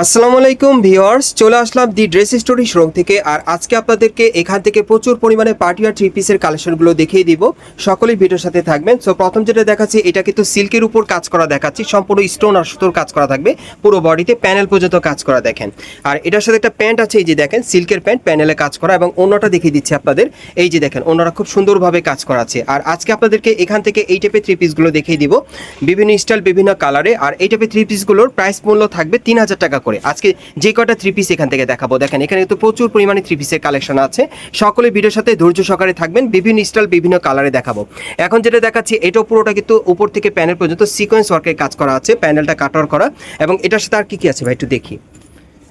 আসসালামু আলাইকুম ভিউয়ার্স, চলে আসলাম দি ড্রেস স্টোরি শোরুম থেকে, আর আজকে আপনাদেরকে এখান থেকে প্রচুর পরিমাণে পার্টি আর থ্রি পিসের কালেকশনগুলো দেখিয়ে দিব। সকলেই ভিডিওর সাথে থাকবেন। সো প্রথম যেটা দেখাচ্ছি, এটা কিন্তু সিল্কের উপর কাজ করা দেখাচ্ছি, সম্পূর্ণ স্টোন আর সুতোর কাজ করা থাকবে, পুরো বডিতে প্যানেল পর্যন্ত কাজ করা দেখেন। আর এটার সাথে একটা প্যান্ট আছে, এই যে দেখেন, সিল্কের প্যান্ট, প্যানেলে কাজ করা, এবং অন্যটা দেখিয়ে দিচ্ছি আপনাদের, এই যে দেখেন, অন্যরা খুব সুন্দরভাবে কাজ করা আছে। আর আজকে আপনাদেরকে এখান থেকে এই টাইপের থ্রি পিসগুলো দেখিয়ে দিব, বিভিন্ন স্টাইল, বিভিন্ন কালারে, আর এই টাইপের থ্রি পিসগুলোর প্রাইস মূল্য থাকবে তিন হাজার টাকা করে। আজকে যে কটা থ্রি পিস এখান থেকে দেখাবো। দেখেন, এখানে তো প্রচুর পরিমাণে থ্রি পিসের কালেকশন আছে। সকলে ভিডিওর সাথে ধৈর্য সহকারে থাকবেন। বিভিন্ন স্টাইল বিভিন্ন কালারে দেখাবো। এখন যেটা দেখাচ্ছি এটাও পুরোটা কিন্তু উপর থেকে প্যানেল পর্যন্ত সিকোয়েন্স ওয়ার্কের কাজ করা আছে প্যানেলটা কাটার করা। এবং এটার সাথে আর কি কি আছে ভাই, একটু দেখি।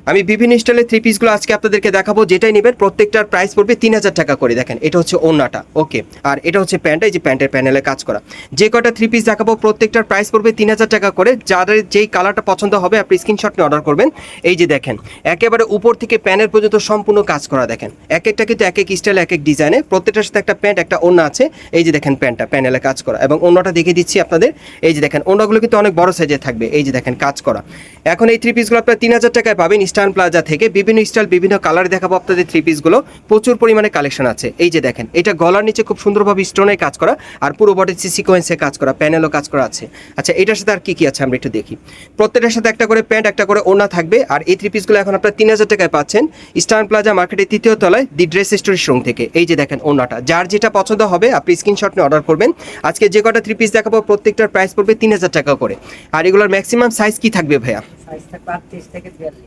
আমি বিভিন্ন স্টাইলের থ্রি পিসগুলো আজকে আপনাদেরকে দেখাবো, যেটাই নেবেন, প্রত্যেকটার প্রাইস পড়বে তিন হাজার টাকা করে। দেখেন, এটা হচ্ছে ওন্নাটা ওকে? আর এটা হচ্ছে প্যান্ট এই যে প্যান্টের প্যানেলে কাজ করা। যে কটা থ্রি পিস দেখাবো, প্রত্যেকটার প্রাইস পড়বে তিন হাজার টাকা করে। যাদের যেই কালারটা পছন্দ হবে, আপনি স্ক্রিনশট নিয়ে অর্ডার করবেন। এই যে দেখেন, একেবারে উপর থেকে প্যানেল পর্যন্ত সম্পূর্ণ কাজ করা, দেখেন। এক একটা কিন্তু এক এক স্টাইল এক এক ডিজাইনে প্রত্যেকটার সাথে একটা প্যান্ট একটা ওন্না আছে। এই যে দেখেন প্যান্টটা প্যানেলে কাজ করা। এবং অন্যটা দেখিয়ে দিচ্ছি আপনাদের। এই যে দেখেন অন্যগুলো কিন্তু অনেক বড় সাইজে থাকবে। এই যে দেখেন, কাজ করা। এখন এই থ্রি পিসগুলো আপনার তিন হাজার টাকায় পাবেন। ইস্টার্ন প্লাজা থেকে বিভিন্ন স্টাইল বিভিন্ন কালার দেখাবো আপনাদের থ্রি পিসগুলো প্রচুর পরিমাণে কালেকশন আছে। এই যে দেখেন এটা গলার নিচে খুব সুন্দরভাবে স্টোনে কাজ করা আর পুরো বডি সিকোয়েন্সে কাজ করা প্যানেলও কাজ করা আছে। আচ্ছা এটার সাথে আর কি কি আছে আমরা একটু দেখি। প্রত্যেকটার সাথে একটা করে প্যান্ট একটা করে ওনা থাকবে আর এই থ্রি পিসগুলো এখন আপনার তিন হাজার টাকায় পাচ্ছেন ইস্টার্ন প্লাজা মার্কেটের তৃতীয় তলায় দি ড্রেস স্টোরি শোরুম থেকে। এই যে দেখেন ওনাটা যার যেটা পছন্দ হবে আপনি স্ক্রিনশট নিয়ে অর্ডার করবেন। আজকে যে কটা থ্রি পিস দেখাবো প্রত্যেকটার প্রাইস পড়বে তিন হাজার টাকা করে। আর এগুলোর ম্যাক্সিমাম সাইজ কি থাকবে ভাইয়া?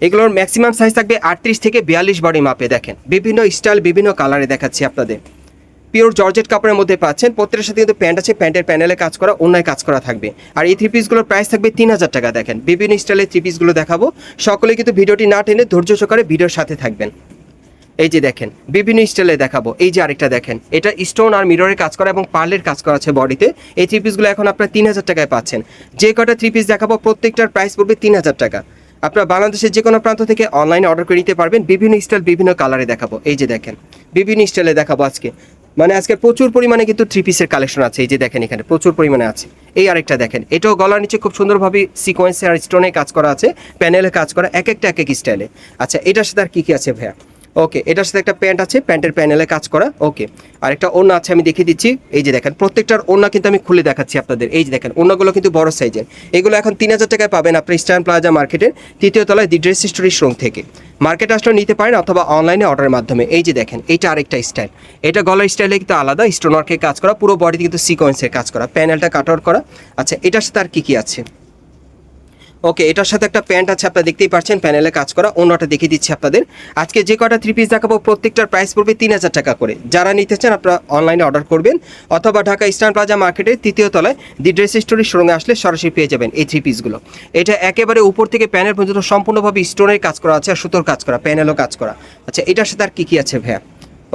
এগুলোর ম্যাক্সিমাম সাইজ থাকবে আটত্রিশ থেকে বিয়াল্লিশ বডি মাপে, দেখেন। বিভিন্ন স্টাইল বিভিন্ন কালারে দেখাচ্ছি আপনাদের। পিওর জর্জেট কাপড়ের মধ্যে পাচ্ছেন প্রত্যেকের সাথে কিন্তু প্যান্ট আছে প্যান্টের প্যানেলে কাজ করা, অন্যায় কাজ করা থাকবে। আর এই থ্রি পিসগুলোর প্রাইস থাকবে তিন হাজার টাকা, দেখেন। বিভিন্ন স্টাইলের থ্রি পিসগুলো দেখাবো। সকলে কিন্তু ভিডিওটি না টেনে ধৈর্য সহকারে ভিডিওর সাথে থাকবেন। এই যে দেখেন, বিভিন্ন স্টাইলে দেখাবো। এই যে আরেকটা দেখেন, এটা স্টোন আর মিররের কাজ করা এবং পার্লের কাজ করা আছে বডিতে এই থ্রি পিসগুলো এখন আপনার তিন হাজার টাকায় পাচ্ছেন। যে কটা থ্রি পিস দেখাবো, প্রত্যেকটার প্রাইস পড়বে তিন হাজার টাকা। আপনার বাংলাদেশের যে কোনো প্রান্ত থেকে অনলাইনে অর্ডার করে নিতে পারবেন। বিভিন্ন স্টাইল বিভিন্ন কালারে দেখাবো। এই যে দেখেন, বিভিন্ন স্টাইলে দেখাবো আজকে। মানে আজকে প্রচুর পরিমাণে কিন্তু থ্রি পিসের কালেকশন আছে। এই যে দেখেন এখানে, প্রচুর পরিমাণে আছে। এই আরেকটা দেখেন, এটাও গলার নিচে খুব সুন্দরভাবে সিকোয়েন্সে আর স্টোনে কাজ করা আছে প্যানেলে কাজ করা, এক একটা এক এক স্টাইলে আচ্ছা এটার সাথে আর কী কী আছে ভাইয়া? ওকে এটার সাথে একটা প্যান্ট আছে, প্যান্টের প্যানেলে কাজ করা ওকে আর একটা ওড়না আছে, আমি দেখিয়ে দিচ্ছি, এই যে দেখেন, প্রত্যেকটার ওড়না কিন্তু আমি খুলে দেখাচ্ছি আপনাদের, এই যে দেখেন, ওড়নাগুলো কিন্তু বড় সাইজের এগুলো এখন তিন হাজার টাকায় পাবেন আপনার স্ট্যান্ড প্লাজা মার্কেটের তৃতীয় তলায় দি ড্রেস স্টোরি শোরুম থেকে। মার্কেট আসলে নিতে পারেন অথবা অনলাইনে অর্ডারের মাধ্যমে। এই যে দেখেন এইটা আরেকটা স্টাইল এটা গলার স্টাইলে কিন্তু আলাদা স্টোনওয়ার্কের কাজ করা, পুরো বডিতে কিন্তু সিকোয়েন্সের কাজ করা প্যানেলটা কাটওয়ার করা। আচ্ছা এটার সাথে আর কী কী আছে? ওকে এটার সাথে একটা প্যান্ট আছে, আপনারা দেখতেই পাচ্ছেন প্যানেলে কাজ করা, অন্যটা দেখিয়ে দিচ্ছি আপনাদের। আজকে যে কটা থ্রি পিস দেখাবো, প্রত্যেকটার প্রাইস পড়বে তিন হাজার টাকা করে। যারা নিতে চান, আপনারা অনলাইনে অর্ডার করবেন, অথবা ঢাকা ইস্টার্ন প্লাজা মার্কেটের তৃতীয় তলায় দি ড্রেস স্টোরের শোরুমে আসলে সরাসরি পেয়ে যাবেন এই থ্রি পিসগুলো এটা একেবারে উপর থেকে প্যানেল পর্যন্ত সম্পূর্ণভাবে স্টোনের কাজ করা আছে আর সুতোর কাজ করা প্যানেলও কাজ করা। আচ্ছা এটার সাথে আর কী কী আছে ভাইয়া?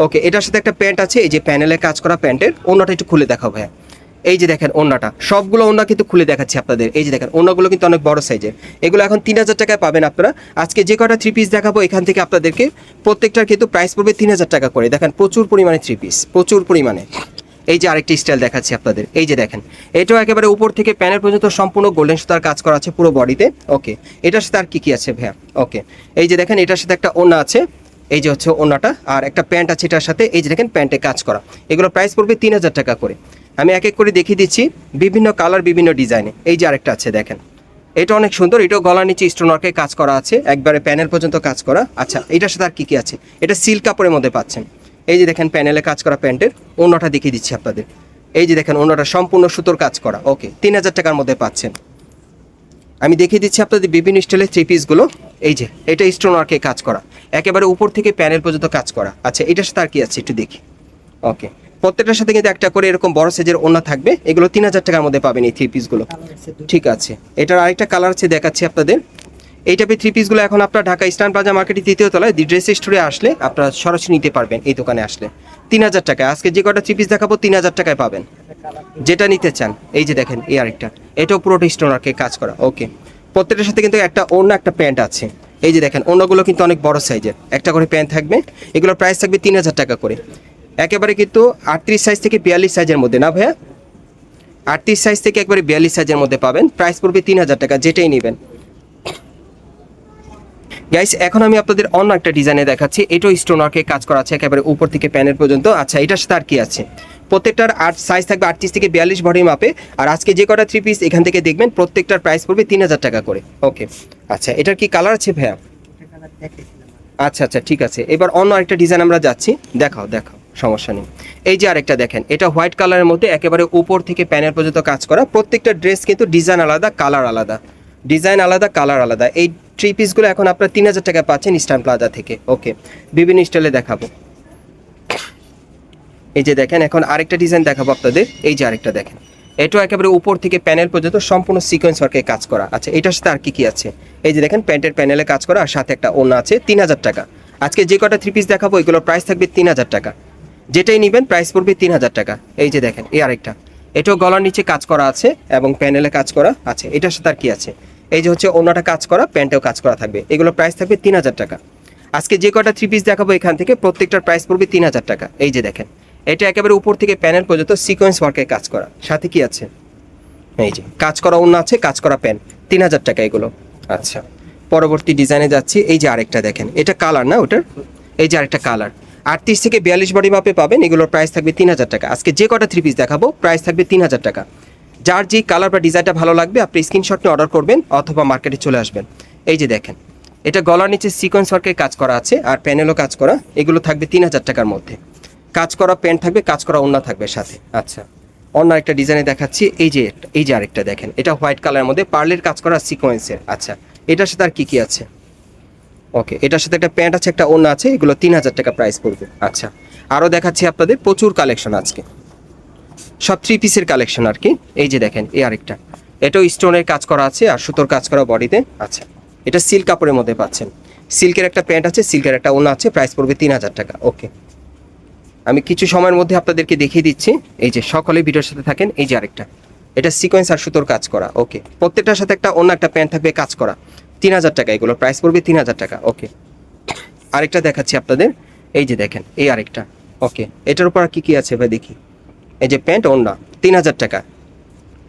ওকে এটার সাথে একটা প্যান্ট আছে, এই যে প্যানেলে কাজ করা প্যান্টের অন্যটা একটু খুলে দেখাও ভাইয়া। এই যে দেখেন ওন্নাটা সবগুলো ওন্না কিন্তু খুলে দেখাচ্ছি আপনাদের। এই যে দেখেন ওন্নাগুলো কিন্তু অনেক বড় সাইজের। এগুলো এখন তিন হাজার টাকায় পাবেন আপনারা। আজকে যে কটা থ্রি পিস দেখাবো, এখান থেকে আপনাদেরকে প্রত্যেকটার কিন্তু প্রাইস পড়বে তিন হাজার টাকা করে। দেখেন, প্রচুর পরিমাণে থ্রি পিস প্রচুর পরিমাণে। এই যে আরেকটি স্টাইল দেখাচ্ছি আপনাদের। এই যে দেখেন, এটাও একেবারে উপর থেকে প্যানেল পর্যন্ত সম্পূর্ণ গোল্ডেন সুতার কাজ করা আছে পুরো বডিতে ওকে এটার সাথে আর কী কী আছে ভাইয়া? ওকে এই যে দেখেন, এটার সাথে একটা ওন্না আছে। এই যে হচ্ছে ওন্নাটা আর একটা প্যান্ট আছে এটার সাথে। এই যে দেখেন প্যান্টে কাজ করা। এগুলো প্রাইস পড়বে তিন হাজার টাকা করে। আমি এক এক করে দেখিয়ে দিচ্ছি বিভিন্ন কালার বিভিন্ন ডিজাইনে এই যে আরেকটা আছে, দেখেন। এটা অনেক সুন্দর, এটাও গলার নিচে স্টোনওয়ার্কে কাজ করা আছে, একবারে প্যানেল পর্যন্ত কাজ করা। আচ্ছা এটার সাথে আর কী কী আছে? এটা সিল্ক কাপড়ের মধ্যে পাচ্ছেন। এই যে দেখেন প্যানেলে কাজ করা প্যান্টের, অন্যটা দেখিয়ে দিচ্ছি আপনাদের। এই যে দেখেন, অন্যটা সম্পূর্ণ সুতোর কাজ করা। ওকে, তিন হাজার টাকার মধ্যে পাচ্ছেন। আমি দেখিয়ে দিচ্ছি আপনাদের বিভিন্ন স্টাইলের থ্রি পিসগুলো এই যে, এটা স্টোন ওয়ার্কে কাজ করা। একেবারে উপর থেকে প্যানেল পর্যন্ত কাজ করা। আচ্ছা এটার সাথে আর কি আছে? একটু দেখি। ওকে প্রত্যেকটার সাথে কিন্তু একটা করে এরকম বড় সাইজের ওনা থাকবে। এগুলো তিন হাজার টাকার মধ্যে পাবেন এই থ্রি পিসগুলো ঠিক আছে। এটার আরেকটা কালার আছে দেখাচ্ছি আপনাদের। এই টাইপের থ্রি পিসগুলো এখন আপনার ঢাকা ইস্টার্ন প্লাজা মার্কেটের তৃতীয় তলায় দি ড্রেস স্টোরে আসলে আপনারা সরাসরি নিতে পারবেন এই দোকানে আসলে। তিন হাজার টাকায়। আজকে যে কটা থ্রি পিস দেখাবো, তিন হাজার টাকায় পাবেন। যেটা নিতে চান, এই যে দেখেন, এই আরেকটা। এটাও পুরোটা স্টোনারকে কাজ করা। ওকে প্রত্যেকটার সাথে কিন্তু একটা অন্য একটা প্যান্ট আছে। এই যে দেখেন অন্যগুলো কিন্তু অনেক বড় সাইজের একটা করে প্যান্ট থাকবে। এগুলোর প্রাইস থাকবে তিন হাজার টাকা করে। একেবারে কিন্তু আটত্রিশ সাইজ থেকে বিয়াল্লিশ সাইজের মধ্যে। না ভাইয়া? আটত্রিশ সাইজ থেকে একবারে বিয়াল্লিশ সাইজের মধ্যে পাবেন। প্রাইস পড়বে তিন হাজার টাকা যেটাই নেবেন। গাইস এখন আমি আপনাদের অন্য একটা ডিজাইনে দেখাচ্ছি। এটাও স্টোন ওয়ার্কে কাজ করা আছে একেবারে উপর থেকে প্যানের পর্যন্ত। আচ্ছা এটার সাথে আর কি আছে? প্রত্যেকটার আট সাইজ থাকবে আটত্রিশ থেকে বিয়াল্লিশ বডি মাপে আর আজকে যে কটা থ্রি পিস এখান থেকে দেখবেন প্রত্যেকটার প্রাইস পড়বে তিন হাজার টাকা করে। ওকে আচ্ছা এটার কি কালার আছে ভাইয়া? আচ্ছা আচ্ছা ঠিক আছে। এবার অন্য আরেকটা ডিজাইন আমরা যাচ্ছি। দেখাও দেখাও। সমস্যা নেই। এই যে আরেকটা দেখেন, এটা হোয়াইট কালারের মধ্যে একেবারে উপর থেকে প্যানেল পর্যন্ত কাজ করা। প্রত্যেকটা ড্রেস কিন্তু ডিজাইন আলাদা, কালার আলাদা। ডিজাইন আলাদা, কালার আলাদা। এই থ্রি পিসগুলো এখন আপনারা তিন হাজার টাকা পাচ্ছেন ইস্টার্ন প্লাজা থেকে। ওকে, বিভিন্ন স্টাইলে দেখাবো। এই যে দেখেন, এখন আরেকটা ডিজাইন দেখাবো আপনাদের। এই যে আরেকটা দেখেন, এটাও একেবারে উপর থেকে প্যানেল পর্যন্ত সম্পূর্ণ সিকোয়েন্স ওয়ার্কে কাজ করা। আচ্ছা এটার সাথে আর কি কি আছে? এই যে দেখেন, প্যান্টের প্যানেলে কাজ করা আর সাথে একটা ওনা আছে, তিন হাজার টাকা। আজকে যে কটা থ্রি পিস দেখাবো, এগুলোর প্রাইস থাকবে তিন হাজার টাকা। যেটাই নেবেন প্রাইস পড়বে তিন হাজার টাকা। এই যে দেখেন, এই আরেকটা। এটাও গলার নিচে কাজ করা আছে এবং প্যানেলে কাজ করা আছে। এটার সাথে আর কি আছে? এই যে হচ্ছে ওনাটা কাজ করা, প্যান্টেও কাজ করা থাকবে। এগুলো প্রাইস থাকবে তিন হাজার টাকা। আজকে যে কটা থ্রি পিস দেখাবো এখান থেকে প্রত্যেকটার প্রাইস পড়বে তিন হাজার টাকা। এই যে দেখেন, এটা একেবারে উপর থেকে প্যানেল পর্যন্ত সিকোয়েন্স ওয়ার্কে কাজ করা। সাথে কি আছে? এই যে, কাজ করা অন্য আছে, কাজ করা প্যান তিন হাজার টাকা এগুলো। আচ্ছা পরবর্তী ডিজাইনে যাচ্ছি। এই যে আরেকটা দেখেন, এটা কালার না ওটার? এই যে আরেকটা কালার আটত্রিশ থেকে বিয়াল্লিশ বডি মাপে পাবেন, এগুলোর প্রাইস থাকবে তিন হাজার টাকা। আজকে যে কটা থ্রি পিস দেখাবো প্রাইস থাকবে তিন হাজার টাকা। যার যে কালার বা ডিজাইনটা ভালো লাগবে, আপনি স্ক্রিনশট নিয়ে অর্ডার করবেন অথবা মার্কেটে চলে আসবেন। এই যে দেখেন, এটা গলার নিচে সিকোয়েন্স ওয়ার্কের কাজ করা আছে আর প্যানেলও কাজ করা, এগুলো থাকবে তিন হাজার টাকার মধ্যে। কাজ করা প্যান্ট থাকবে, কাজ করা ওন্না থাকবে সাথে। আচ্ছা অন্য একটা ডিজাইনে দেখাচ্ছি, এই যে এই যে আরেকটা দেখেন, এটা হোয়াইট কালারের মধ্যে পার্লের কাজ করা সিকোয়েন্সের আচ্ছা এটার সাথে আর কী কী আছে? ওকে, এটার সাথে একটা প্যান্ট আছে, একটা অন্য আছে, এগুলো তিন হাজার টাকা প্রাইস পড়বে। আচ্ছা আরও দেখাচ্ছি আপনাদের প্রচুর কালেকশন আজকে। সব থ্রি পিসের কালেকশন আর কি। এই যে দেখেন, এই আরেকটা। এটাও স্টোনের কাজ করা আছে আর সুতোর কাজ করা বডিতে আচ্ছা এটা সিল্ক কাপড়ের মধ্যে পাচ্ছেন। সিল্কের একটা প্যান্ট আছে সিল্কের একটা ওনা আছে প্রাইস পড়বে তিন হাজার টাকা। ওকে। আমি কিছু সময়ের মধ্যে আপনাদেরকে দেখিয়ে দিচ্ছি। এই যে সকলে ভিডিওর সাথে থাকেন, এই যে আরেকটা। এটা সিকোয়েন্স আর সুতোর কাজ করা, ওকে। প্রত্যেকটার সাথে একটা অন্য একটা প্যান্ট থাকবে, কাজ করা। তিন হাজার টাকা এগুলো প্রাইস পড়বে তিন হাজার টাকা ওকে আরেকটা দেখাচ্ছি আপনাদের, এই যে দেখেন, এই আরেকটা ওকে এটার উপর কি কি আছে ভাই দেখি। এই যে প্যান্ট ওন্না তিন হাজার টাকা।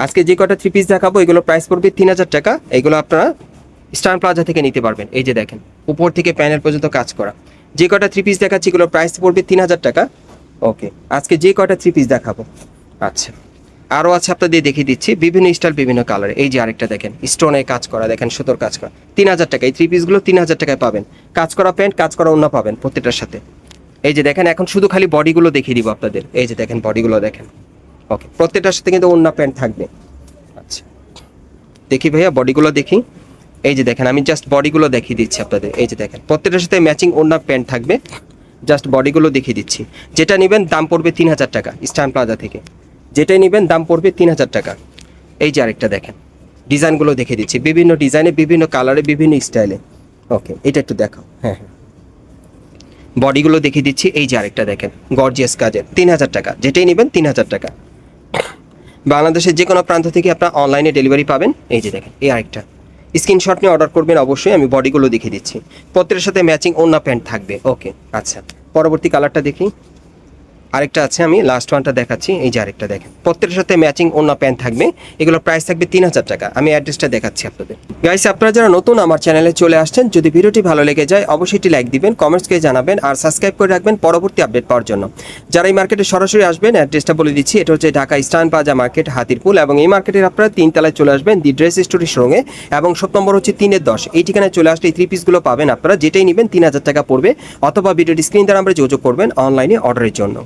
আজকে যে কটা থ্রি পিস দেখাবো এগুলো প্রাইস পড়বে তিন হাজার টাকা, এগুলো আপনারা স্টার প্লাজা থেকে নিতে পারবেন, এই যে দেখেন, উপর থেকে প্যানেল পর্যন্ত কাজ করা। যে কটা থ্রি পিস দেখাচ্ছি এগুলো প্রাইস পড়বে তিন হাজার টাকা ওকে আজকে যে কটা থ্রি পিস দেখাবো আচ্ছা। আরও আছে আপনাদের দেখিয়ে দিচ্ছি। বিভিন্ন স্টাইল বিভিন্ন কালার এই যে আরেকটা দেখেন স্টোনে কাজ করা, দেখেন সুতোর কাজ করা। তিন হাজার টাকা, এই থ্রি পিসগুলো তিন হাজার টাকায় পাবেন। কাজ করা প্যান্ট কাজ করা অন্য পাবেন প্রত্যেকটার সাথে। এই যে দেখেন, এখন শুধু খালি বডিগুলো দেখিয়ে দিব আপনাদের। এই যে দেখেন বডিগুলো দেখেন। ওকে প্রত্যেকটার সাথে কিন্তু অন্য প্যান্ট থাকবে। আচ্ছা। দেখি ভাইয়া বডিগুলো দেখি। এই যে দেখেন, আমি জাস্ট বডিগুলো দেখিয়ে দিচ্ছি আপনাদের। এই যে দেখেন, প্রত্যেকটার সাথে ম্যাচিং অন্য প্যান্ট থাকবে। জাস্ট বডিগুলো দেখিয়ে দিচ্ছি। যেটা নেবেন, দাম পড়বে তিন হাজার টাকা স্টান প্লাজা থেকে। যেটাই নেবেন, দাম পড়বে তিন হাজার টাকা। এই যে আরেকটা দেখেন, ডিজাইনগুলো দেখে দিচ্ছি। বিভিন্ন ডিজাইনে, বিভিন্ন কালারে, বিভিন্ন স্টাইলে। ওকে, এটা একটু দেখাও। হ্যাঁ হ্যাঁ। বডিগুলো দেখিয়ে দিচ্ছি। এই যে আরেকটা দেখেন, গর্জিয়াস কাজের। তিন হাজার টাকা, যেটাই নেবেন তিন হাজার টাকা। বাংলাদেশের যে কোনো প্রান্ত থেকে আপনার অনলাইনে ডেলিভারি পাবেন। এই যে দেখেন, এই আরেকটা। স্ক্রিনশট নিয়ে অর্ডার করবেন, অবশ্যই আমি বডিগুলো দেখিয়ে দিচ্ছি। পত্রের সাথে ম্যাচিং অন্য প্যান্ট থাকবে। ওকে আচ্ছা। পরবর্তী কালারটা দেখি। আরেকটা আছে, আমি লাস্ট ওয়ানটা দেখাচ্ছি। এই যে আরেকটা দেখেন। প্রত্যেকের সাথে ম্যাচিং অন্য প্যান্ট থাকবে। এগুলো প্রাইস থাকবে তিন হাজার টাকা। আমি অ্যাড্রেসটা দেখাচ্ছি আপনাদের। গাইস আপনারা যারা নতুন আমার চ্যানেলে চলে আসছেন, যদি ভিডিওটি ভালো লেগে যায়, অবশ্যই একটি লাইক দিবেন কমেন্টসকে জানাবেন, আর সাবস্ক্রাইব করে রাখবেন পরবর্তী আপডেট পাওয়ার জন্য। যারা এই মার্কেটে সরাসরি আসবেন অ্যাড্রেসটা বলে দিচ্ছি, এটা হচ্ছে Dhaka Eastern Plaza market Hatirpool, এবং এই মার্কেটের আপনারা তিন তলায় চলে আসবেন দি ড্রেস স্টোরির সঙ্গে এবং সব নম্বর হচ্ছে তিনের দশ। এই ঠিকানায় চলে আসলে এই থ্রি পিসগুলো পাবেন আপনারা। যেটাই নেবেন তিন হাজার টাকা পড়বে, অথবা ভিডিওটি স্ক্রিন দ্বারা আমরা যোগাযোগ করবেন অনলাইনে অর্ডারের জন্য।